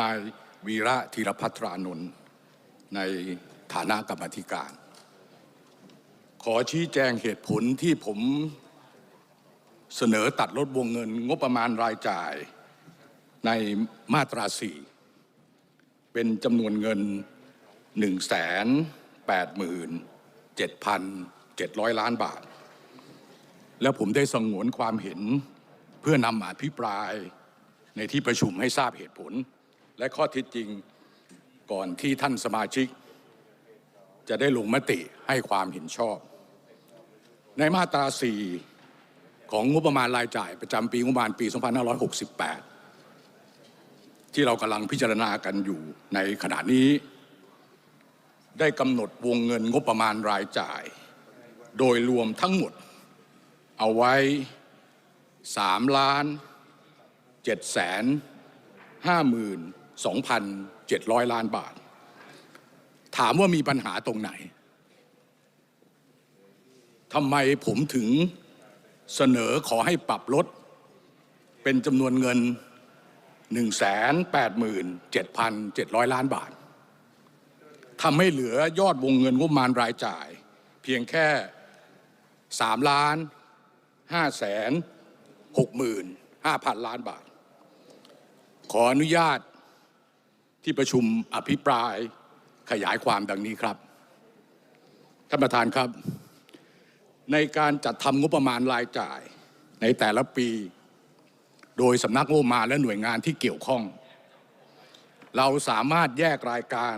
นายวีระธีรพัทรานนท์ในฐานะกรรมธิการ ขอชี้แจงเหตุผลที่ผมเสนอตัดลดวงเงิน งบประมาณรายจ่ายในมาตราสี่เป็นจำนวนเงิน 1 8 7 7 0 0 ล้านบาท แล้วผมได้สงวนความเห็นเพื่อนำมาอภิปราย ในที่ประชุมให้ทราบเหตุผล และข้อท็จจริงก่อนที่ท่านสมาชิก จะได้ลงมติให้ความเห็นชอบ ในมาตรา 4 ของงบประมาณรายจ่ายประจำปีงบประมาณปี 2568 ที่เรากำลังพิจารณากันอยู่ในขณะนี้ ได้กำหนดวงเงินงบประมาณรายจ่าย โดยรวมทั้งหมดเอาไว้3ล้าน 7แสน52,700 ล้านบาท ถามว่ามีปัญหาตรงไหนทำไมผมถึงเสนอขอให้ปรับลด เป็นจำนวนเงิน 187,700 ล้านบาททำให้เหลือยอดวงเงินงบประมาณรายจ่าย เพียงแค่3ล้าน5แสน65,000 ล้านบาท ขออนุญาตที่ประชุมอภิปรายขยายความดังนี้ครับ ท่านประธานครับ ในการจัดทำงบประมาณรายจ่ายในแต่ละปี โดยสำนักงบประมาณและหน่วยงานที่เกี่ยวข้อง เราสามารถแยกรายการ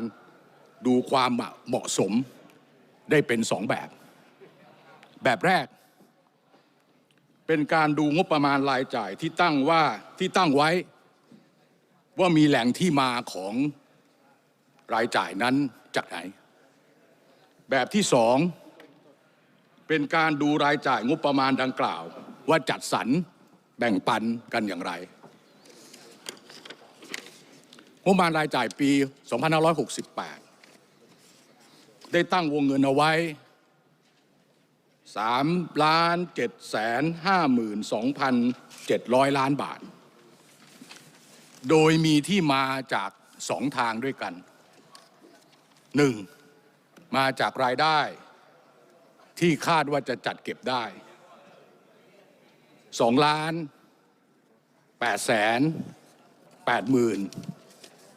ดูความเหมาะสมได้เป็นสองแบบ แบบแรก เป็นการดูงบประมาณรายจ่ายที่ตั้งว่าที่ตั้งไว้ ว่ามีแหล่งที่มาของรายจ่ายนั้นจากไหน แบบที่สองเป็นการดูรายจ่ายงบประมาณดังกล่าว ว่าจัดสรรแบ่งปันกันอย่างไร งบประมาณรายจ่ายปี 2568 ได้ตั้งวงเงินเอาไว้3ล้าน7แสน52,700 ล้านบาท โดยมีที่มาจากสองทางด้วยกันหนึ่งมาจากรายได้ที่คาดว่าจะจัดเก็บได้สองล้านแปดแสนแปดหมื่น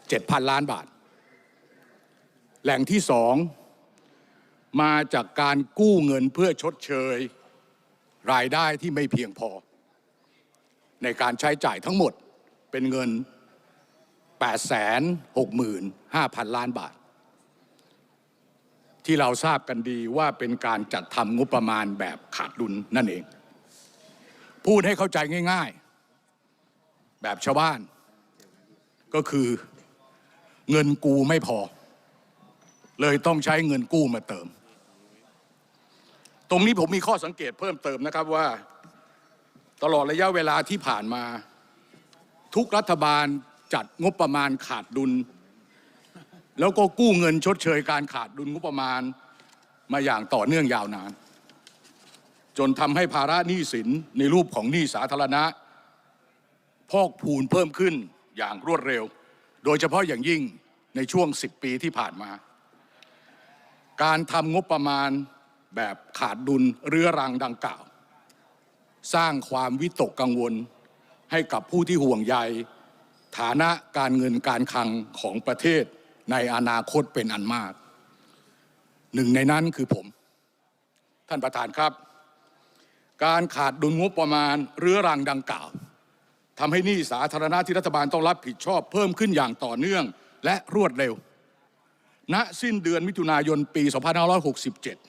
เจ็ดพันล้านบาท แหล่งที่สองมาจากการกู้เงินเพื่อชดเชย รายได้ที่ไม่เพียงพอ ในการใช้จ่ายทั้งหมดเป็นเงิน 865,000 ล้านบาท ที่เราทราบกันดีว่าเป็นการจัดทำงบประมาณแบบขาดดุลนั่นเอง พูดให้เข้าใจง่ายๆ แบบชาวบ้าน ก็คือเงินกูไม่พอ เลยต้องใช้เงินกู้มาเติม ตรงนี้ผมมีข้อสังเกตเพิ่มเติมนะครับว่า ตลอดระยะเวลาที่ผ่านมา ทุกรัฐบาล จัดงบประมาณขาดดุล แล้วก็กู้เงินชดเชยการขาดดุลงบประมาณมาอย่างต่อเนื่องยาวนาน จนทำให้ภาระหนี้สินในรูปของหนี้สาธารณะ พอกพูนเพิ่มขึ้นอย่างรวดเร็ว โดยเฉพาะอย่างยิ่งในช่วง 10 ปีที่ผ่านมา การทำงบประมาณแบบขาดดุลเรื้อรังดังกล่าว สร้างความวิตกกังวลให้กับผู้ที่ห่วงใย ฐานะการเงินการคลังของประเทศในอนาคตเป็นอันมาก หนึ่งในนั้นคือผม ท่านประธานครับ การขาดดุลงบประมาณเรื้อรังดังกล่าวทำให้หนี้สาธารณะที่รัฐบาลต้องรับผิดชอบเพิ่มขึ้นอย่างต่อเนื่องและรวดเร็ว ณ สิ้นเดือนมิถุนายนปี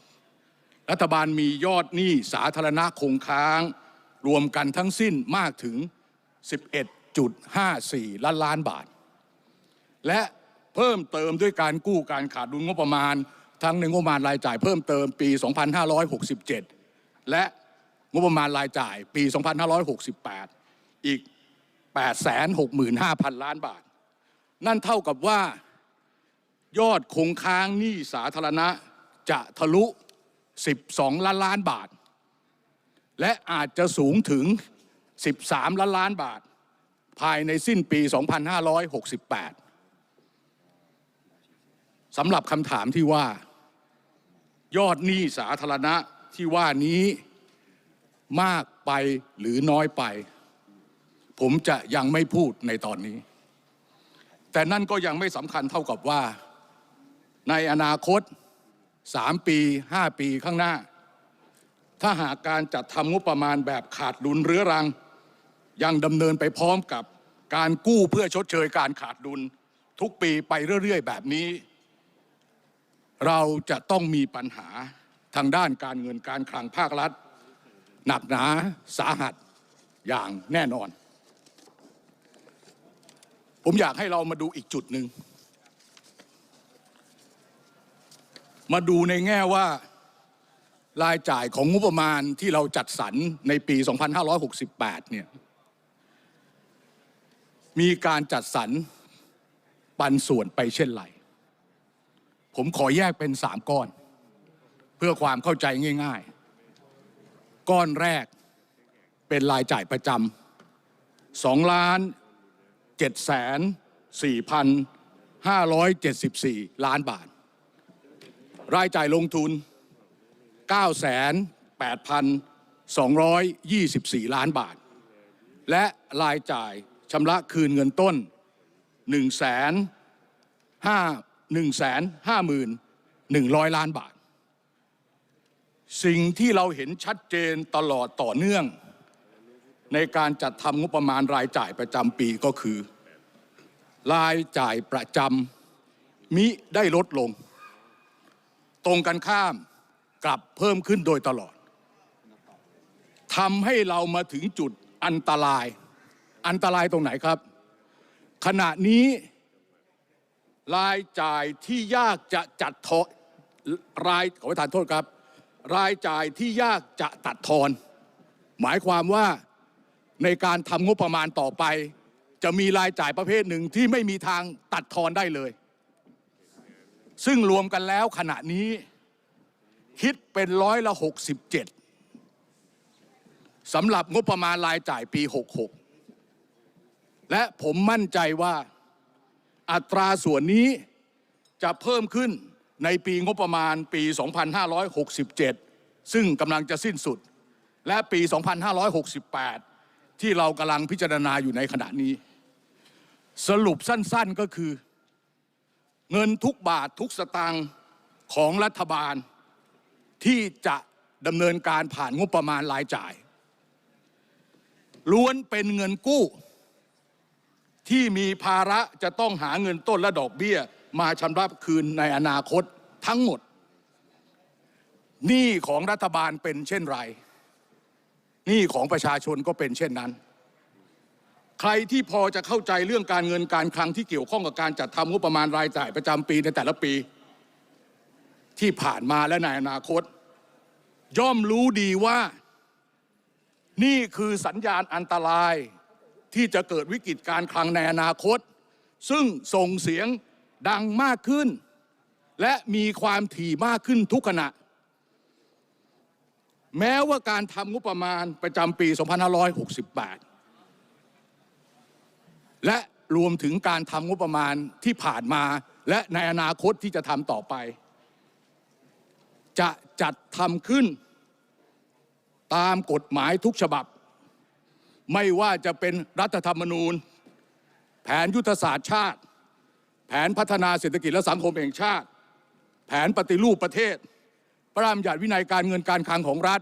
2567 รัฐบาลมียอดหนี้สาธารณะคงค้าง รวมกันทั้งสิ้นมากถึง 1.54 ล้านล้านบาท และเพิ่มเติมด้วยการกู้การขาดดุลงบประมาณ ทั้งในงบประมาณรายจ่ายเพิ่มเติมปี 2567 และงบประมาณรายจ่ายปี 2568 อีก 865,000 ล้านบาท นั่นเท่ากับว่ายอดคงค้างหนี้สาธารณะจะทะลุ 12 ล้านล้านบาท และอาจจะสูงถึง 13 ล้านล้านบาท ภายในสิ้นปี 2568สำหรับคำถามที่ว่า ยอดหนี้สาธารณะที่ว่านี้มากไปหรือน้อยไป ผมจะยังไม่พูดในตอนนี้ แต่นั่นก็ยังไม่สำคัญเท่ากับว่า ในอนาคต 3 ปี 5 ปีข้างหน้า ถ้าหากการจัดทำงบประมาณแบบขาดดุลเรื้อรัง ยังดำเนินไปพร้อมกับการกู้เพื่อชดเชยการขาดดุล ทุกปีไปเรื่อย ๆ แบบนี้ เราจะต้องมีปัญหาทางด้านการเงินการคลังภาครัฐ หนักหนาสาหัสอย่างแน่นอน ผมอยากให้เรามาดูอีกจุดหนึ่ง มาดูในแง่ว่ารายจ่ายของงบประมาณที่เราจัดสรรในปี 2568 เนี่ย มีการจัดสรรปันส่วนไปเช่นไร ผมขอแยกเป็นสามก้อน เพื่อความเข้าใจง่าย ๆ ก้อนแรกเป็นรายจ่ายประจำสองล้านเจ็ดแสนสี่พันห้าร้อยเจ็ดสิบสี่ล้านบาท รายจ่ายลงทุนเก้าแสนแปดพันสองร้อยยี่สิบสี่ล้านบาท และรายจ่าย ชำระคืนเงินต้นหนึ่งแสนห้าหนึ่งแสนห้าหมื่นหนึ่งร้อยล้านบาท สิ่งที่เราเห็นชัดเจนตลอดต่อเนื่อง ในการจัดทำงบประมาณรายจ่ายประจำปีก็คือ รายจ่ายประจำมิได้ลดลง ตรงกันข้ามกลับเพิ่มขึ้นโดยตลอดทำให้เรามาถึงจุดอันตราย อันตรายตรงไหนครับ ขณะนี้รายจ่ายที่ยากจะจัดทอนรายขอประทานโทษครับ รายจ่ายที่ยากจะตัดทอน หมายความว่าในการทำงบประมาณต่อไป จะมีรายจ่ายประเภทหนึ่งที่ไม่มีทางตัดทอนได้เลย ซึ่งรวมกันแล้วขณะนี้ คิดเป็นร้อยละ 67สำหรับงบประมาณรายจ่ายปี 66 และผมมั่นใจว่าอัตราส่วนนี้จะเพิ่มขึ้นในปีงบประมาณปี 2567 ซึ่งกำลังจะสิ้นสุด และปี 2568 ที่เรากำลังพิจารณาอยู่ในขณะนี้ สรุปสั้นๆก็คือ เงินทุกบาททุกสตางค์ของรัฐบาลที่จะดำเนินการผ่านงบประมาณรายจ่าย ล้วนเป็นเงินกู้ ที่มีภาระจะต้องหาเงินต้นและดอกเบี้ย มาชำระคืนในอนาคตทั้งหมดหนี้ของรัฐบาลเป็นเช่นไรหนี้ของประชาชนก็เป็นเช่นนั้น ใครที่พอจะเข้าใจเรื่องการเงินการคลังที่เกี่ยวข้องกับการจัดทำงบประมาณรายจ่ายประจำปีในแต่ละปี ที่ผ่านมาและในอนาคต ย่อมรู้ดีว่า นี่คือสัญญาณอันตราย ที่จะเกิดวิกฤตการคลังในอนาคต ซึ่งส่งเสียงดังมากขึ้น และมีความถี่มากขึ้นทุกขณะ แม้ว่าการทำงบประมาณประจำปี 2568 และรวมถึงการทำงบประมาณที่ผ่านมา และในอนาคตที่จะทำต่อไป จะจัดทำขึ้นตามกฎหมายทุกฉบับ ไม่ว่าจะเป็นรัฐธรรมนูญ แผนยุทธศาสตร์ชาติ แผนพัฒนาเศรษฐกิจและสังคมแห่งชาติ แผนปฏิรูปประเทศ พระราชบัญญัติวินัยการเงินการคลังของรัฐ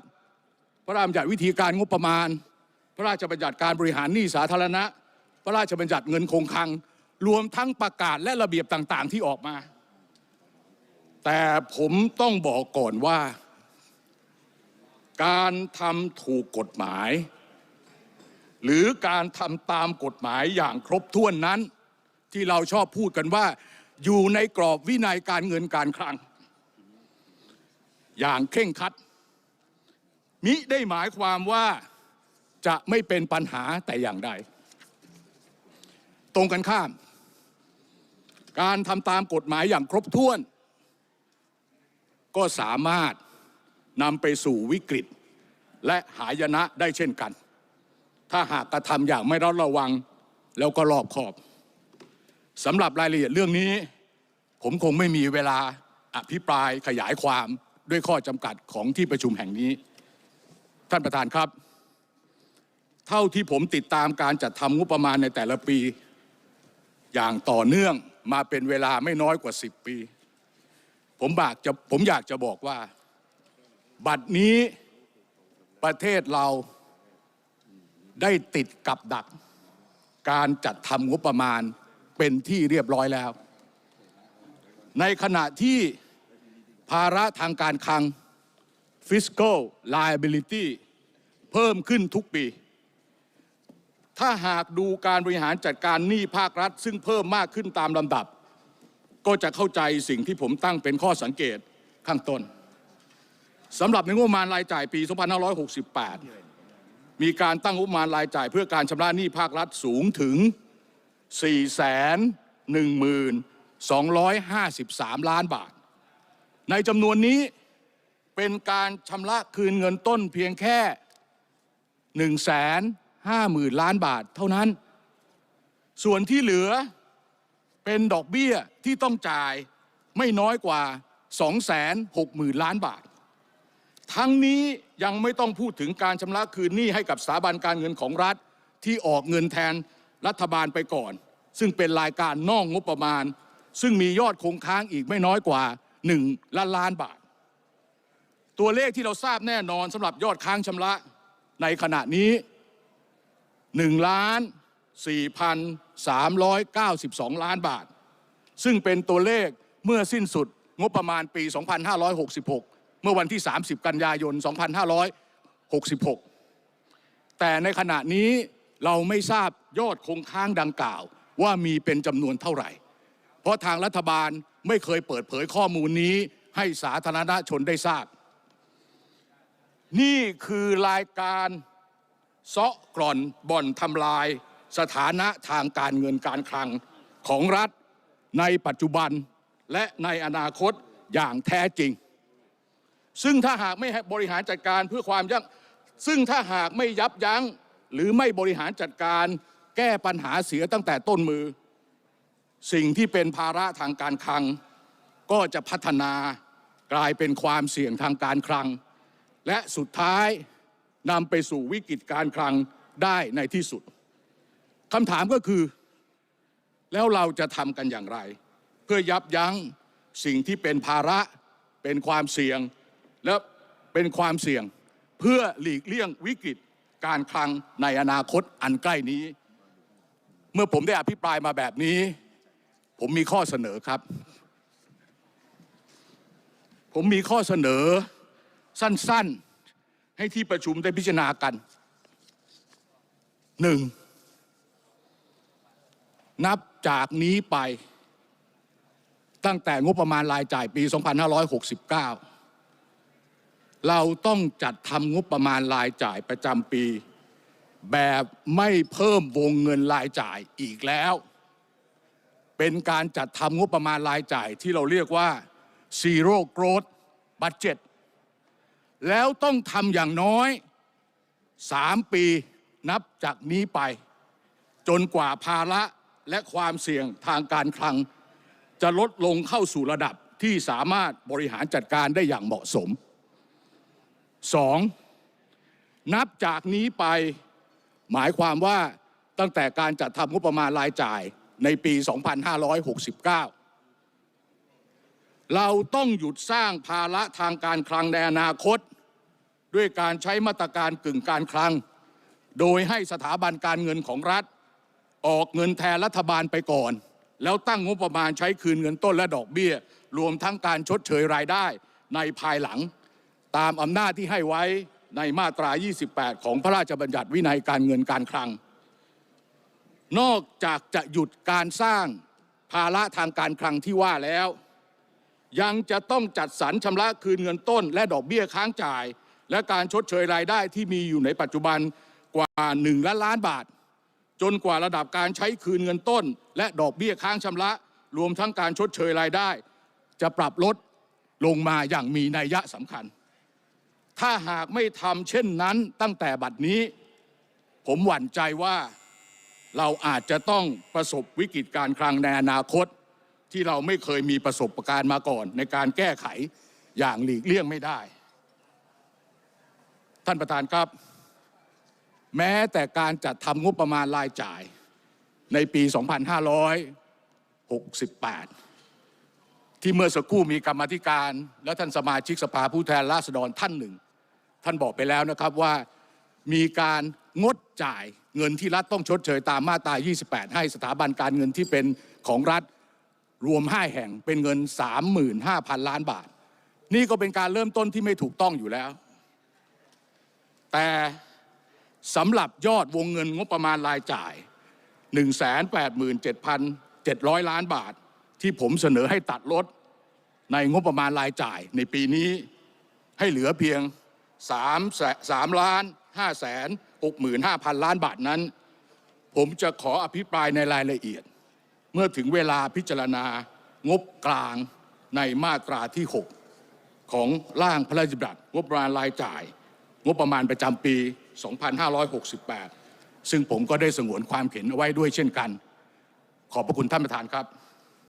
พระราชบัญญัติวิธีการงบประมาณ พระราชบัญญัติการบริหารหนี้สาธารณะ พระราชบัญญัติเงินคงคลัง รวมทั้งประกาศและระเบียบต่างๆ ที่ออกมา แต่ผมต้องบอกก่อนว่า การทำถูกกฎหมาย หรือการทำตามกฎหมายอย่างครบถ้วนนั้น ที่เราชอบพูดกันว่า อยู่ในกรอบวินัยการเงินการคลัง อย่างเคร่งครัด มิได้หมายความว่าจะไม่เป็นปัญหาแต่อย่างใด ตรงกันข้าม การทำตามกฎหมายอย่างครบถ้วน ก็สามารถนำไปสู่วิกฤต และหายนะได้เช่นกัน ถ้าหากกระทำอย่างไม่ระมัดระวัง แล้วก็รอบคอบสำหรับรายละเอียดเรื่องนี้ ผมคงไม่มีเวลาอภิปรายขยายความด้วยข้อจำกัดของที่ประชุมแห่งนี้ ท่านประธานครับ เท่าที่ผมติดตามการจัดทำงบประมาณในแต่ละปี อย่างต่อเนื่องมาเป็นเวลาไม่น้อยกว่า 10 ปี ผมบากจะผมอยากจะบอกว่า บัดนี้ประเทศเรา ได้ติดกับดัก การจัดทำงบประมาณเป็นที่เรียบร้อยแล้ว ในขณะที่ภาระทางการคลัง fiscal liability เพิ่มขึ้นทุกปี ถ้าหากดูการบริหารจัดการหนี้ภาครัฐ ซึ่งเพิ่มมากขึ้นตามลำดับ ก็จะเข้าใจสิ่งที่ผมตั้งเป็นข้อสังเกตข้างต้นสำหรับในงบประมาณรายจ่ายปี 2568 มีการตั้งงบประมาณรายจ่ายเพื่อการชำระหนี้ภาครัฐสูงถึง411,253 ล้านบาท ในจำนวนนี้เป็นการชำระคืนเงินต้นเพียงแค่ 150,000 ล้านบาทเท่านั้น ส่วนที่เหลือเป็นดอกเบี้ยที่ต้องจ่ายไม่น้อยกว่า 260,000 ล้านบาท ทั้งนี้ยังไม่ต้องพูดถึงการชำระคืนหนี้ให้กับสถาบันการเงินของรัฐที่ออกเงินแทนรัฐบาลไปก่อน ซึ่งเป็นรายการนอกงบประมาณ ซึ่งมียอดคงค้างอีกไม่น้อยกว่า 1ล้านล้านบาท ตัวเลขที่เราทราบแน่นอนสำหรับยอดค้างชำระในขณะนี้1ล้าน4,392 ล้านบาท ซึ่งเป็นตัวเลขเมื่อสิ้นสุดงบประมาณปี 2566 เมื่อวันที่ 30 กันยายน 2566 แต่ในขณะนี้เราไม่ทราบยอดคงค้างดังกล่าว ว่ามีเป็นจำนวนเท่าไหร่ เพราะทางรัฐบาลไม่เคยเปิดเผยข้อมูลนี้ให้สาธารณชนได้ทราบ นี่คือรายการเซาะกร่อนบ่อนทำลายสถานะทางการเงินการคลังของรัฐในปัจจุบันและในอนาคตอย่างแท้จริง ซึ่งถ้าหากไม่บริหารจัดการเพื่อความยั่งซึ่งถ้าหากไม่ยับยั้งหรือไม่บริหารจัดการแก้ปัญหาเสียตั้งแต่ต้นมือ สิ่งที่เป็นภาระทางการคลัง ก็จะพัฒนากลายเป็นความเสี่ยงทางการคลัง และสุดท้ายนำไปสู่วิกฤตการคลังได้ในที่สุดคำถามก็คือ แล้วเราจะทำกันอย่างไร เพื่อยับยั้งสิ่งที่เป็นภาระเป็นความเสี่ยง และเป็นความเสี่ยงเพื่อหลีกเลี่ยงวิกฤตการคลังในอนาคตอันใกล้นี้ เมื่อผมได้อภิปรายมาแบบนี้ ผมมีข้อเสนอครับ ผมมีข้อเสนอสั้นๆ ให้ที่ประชุมได้พิจารณากันหนึ่งนับจากนี้ไปตั้งแต่งบประมาณรายจ่ายปี 2569 เราต้องจัดทำงบประมาณรายจ่ายประจำปี แบบไม่เพิ่มวงเงินรายจ่ายอีกแล้ว เป็นการจัดทำงบประมาณรายจ่ายที่เราเรียกว่า zero growth budget แล้วต้องทำอย่างน้อย 3 ปีนับจากนี้ไป จนกว่าภาระและความเสี่ยงทางการคลัง จะลดลงเข้าสู่ระดับที่สามารถบริหารจัดการได้อย่างเหมาะสม 2. นับจากนี้ไปหมายความว่าตั้งแต่การจัดทำงบประมาณรายจ่ายในปี 2569 เราต้องหยุดสร้างภาระทางการคลังในอนาคต ด้วยการใช้มาตรการกึ่งการคลัง โดยให้สถาบันการเงินของรัฐ ออกเงินแทนรัฐบาลไปก่อน แล้วตั้งงบประมาณใช้คืนเงินต้นและดอกเบี้ย รวมทั้งการชดเชยรายได้ในภายหลัง ตามอำนาจที่ให้ไว้ในมาตรา 28 ของพระราชบัญญัติวินัยการเงินการคลัง นอกจากจะหยุดการสร้างภาระทางการคลังที่ว่าแล้ว ยังจะต้องจัดสรรชำระคืนเงินต้น และดอกเบี้ยค้างจ่าย และการชดเชยรายได้ที่มีอยู่ในปัจจุบันกว่า1ล้านล้านบาท จนกว่าระดับการใช้คืนเงินต้น และดอกเบี้ยค้างชำระ รวมทั้งการชดเชยรายได้ จะปรับลดลงมาอย่างมีนัยยะสำคัญ ถ้าหากไม่ทำเช่นนั้นตั้งแต่บัดนี้ ผมหวั่นใจว่าเราอาจจะต้องประสบวิกฤตการคลังในอนาคต ที่เราไม่เคยมีประสบการณ์มาก่อน ในการแก้ไขอย่างหลีกเลี่ยงไม่ได้ ท่านประธานครับ แม้แต่การจัดทำงบประมาณรายจ่ายในปี 2568 ที่เมื่อสักครู่มีกรรมธิการ และท่านสมาชิกสภาผู้แทนราษฎรท่านหนึ่ง ท่านบอกไปแล้วนะครับว่ามีการงดจ่ายเงินที่รัฐต้องชดเชยตามมาตรา 28 ให้สถาบันการเงินที่เป็นของรัฐรวม 5 แห่งเป็นเงิน 35,000 ล้านบาท นี่ก็เป็นการเริ่มต้นที่ไม่ถูกต้องอยู่แล้ว แต่สำหรับยอดวงเงินงบประมาณรายจ่าย 187,700 ล้านบาท ที่ผมเสนอให้ตัดลดในงบประมาณรายจ่ายในปีนี้ให้เหลือเพียง 3ล้าน5แสน65,000 ล้านบาทนั้น ผมจะขออภิปรายในรายละเอียด เมื่อถึงเวลาพิจารณางบกลางในมาตราที่ 6 ของร่างพระราชบัญญัติงบประมาณรายจ่าย งบประมาณประจำปี 2568 ซึ่งผมก็ได้สงวนความเห็นเอาไว้ด้วยเช่นกัน ขอบพระคุณท่านประธานครับ